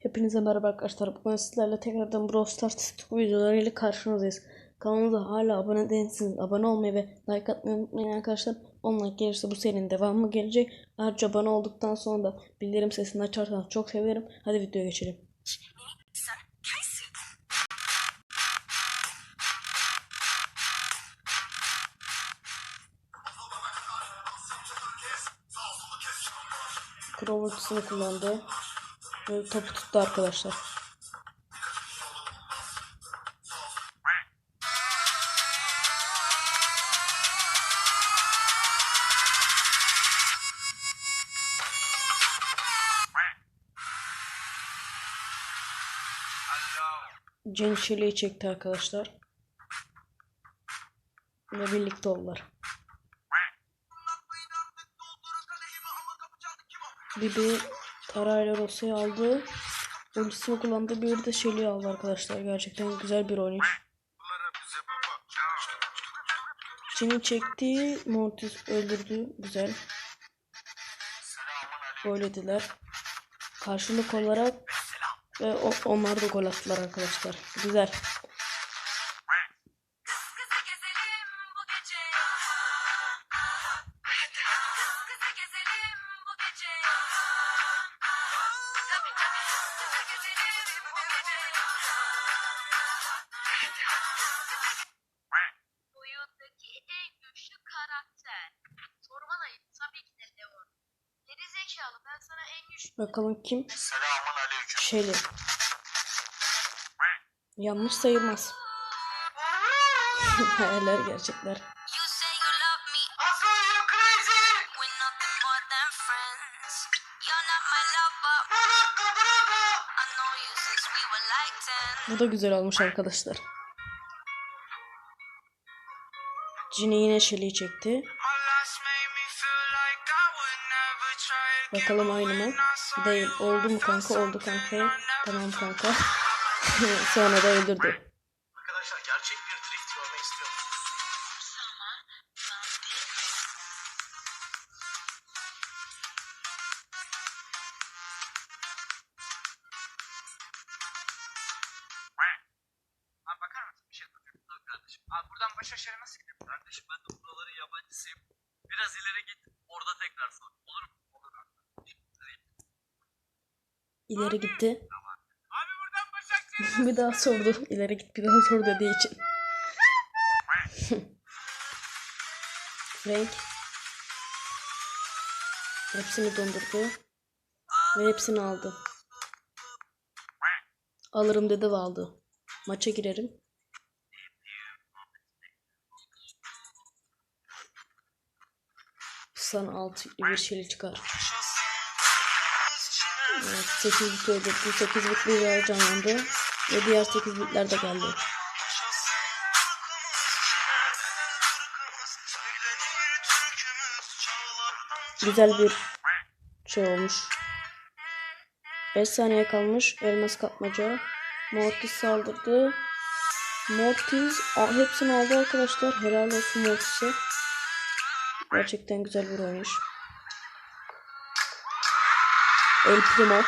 Hepinize merhaba arkadaşlar. Bugün sizlerle tekrardan Brawl Stars TikTok videolarıyla karşınızdayız. Kanalımıza hala abone değilseniz abone olmayı ve like atmayı unutmayın arkadaşlar. 10 like gelirse bu serinin devamı gelecek. Ayrıca abone olduktan sonra da bildirim sesini açarsanız çok sevinirim. Hadi videoya geçelim. Crow ultisini kullandı. Ve topu tuttu arkadaşlar. Shirley'i çekti arkadaşlar. Ve birlikte oldular. Bibi Tarayla Rosa'yı aldı. Ultisini kullandı. Bir de Shelly'i aldı arkadaşlar. Gerçekten güzel bir oynayış. Jin'i çekti. Mortis öldürdü. Güzel. Böylediler. Karşılık olarak ve onlar da gol attılar arkadaşlar. Güzel. Geri zekalı. Ben sana en güçlü Bakalım kim? Selamun aleyküm. Shelly. Yanlış sayılmaz. Hayaller gerçekler. You say you love me. I feel you crazy. Bakalım aynı mı? Değil. Oldu mu kanka? Oldu kanka. Tamam kanka. Sonra da öldürdü. Arkadaşlar gerçek bir drift görmek istiyorum. Abi bakar mısın? Bir şey yapıyorum kardeşim. Abi buradan baş aşağı nasıl gidiyor? Kardeşim ben de buraların yabancısıyım. Biraz ileri git. Orada tekrar sor. Olur mu? Olur abi. İleri gitti. Bir daha sordu. İleri git bir daha sor dediği için. Frank. Hepsini dondurdu. Ve hepsini aldı. Alırım dedi ve aldı. Maça girerim. Sana 6 bir şeyle çıkar. Evet, 8 bit öldürdü. 8 bit bir canlandı. Ve diğer 8 bitler de geldi. Güzel bir şey olmuş. 5 saniye kalmış. Elmas kapmaca. Mortis saldırdı. Mortis hepsini aldı arkadaşlar. Helal olsun Mortis'e. Gerçekten güzel bir oymuş. El Primo.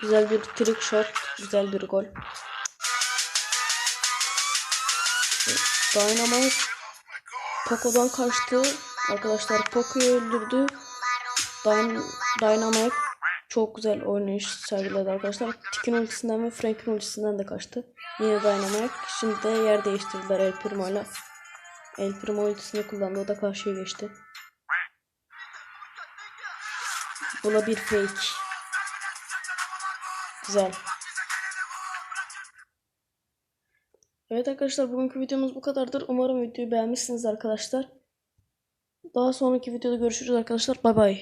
Güzel bir trick shot. Güzel bir gol. Dynamite Poco'dan kaçtı. Arkadaşlar Poco'yu öldürdü. Dyn Dynamite çok güzel oynayış sergiledi arkadaşlar. Tikin ultisinden ve Frank'in ultisinden de kaçtı. Yine Dynamite. Şimdi de yer değiştirdiler El Primo'yla. El Primo ultisini kullandı. O da karşıya geçti. Buna bir fake. Güzel. Evet arkadaşlar bugünkü videomuz bu kadardır. Umarım videoyu beğenmişsiniz arkadaşlar. Daha sonraki videoda görüşürüz arkadaşlar. Bay bay.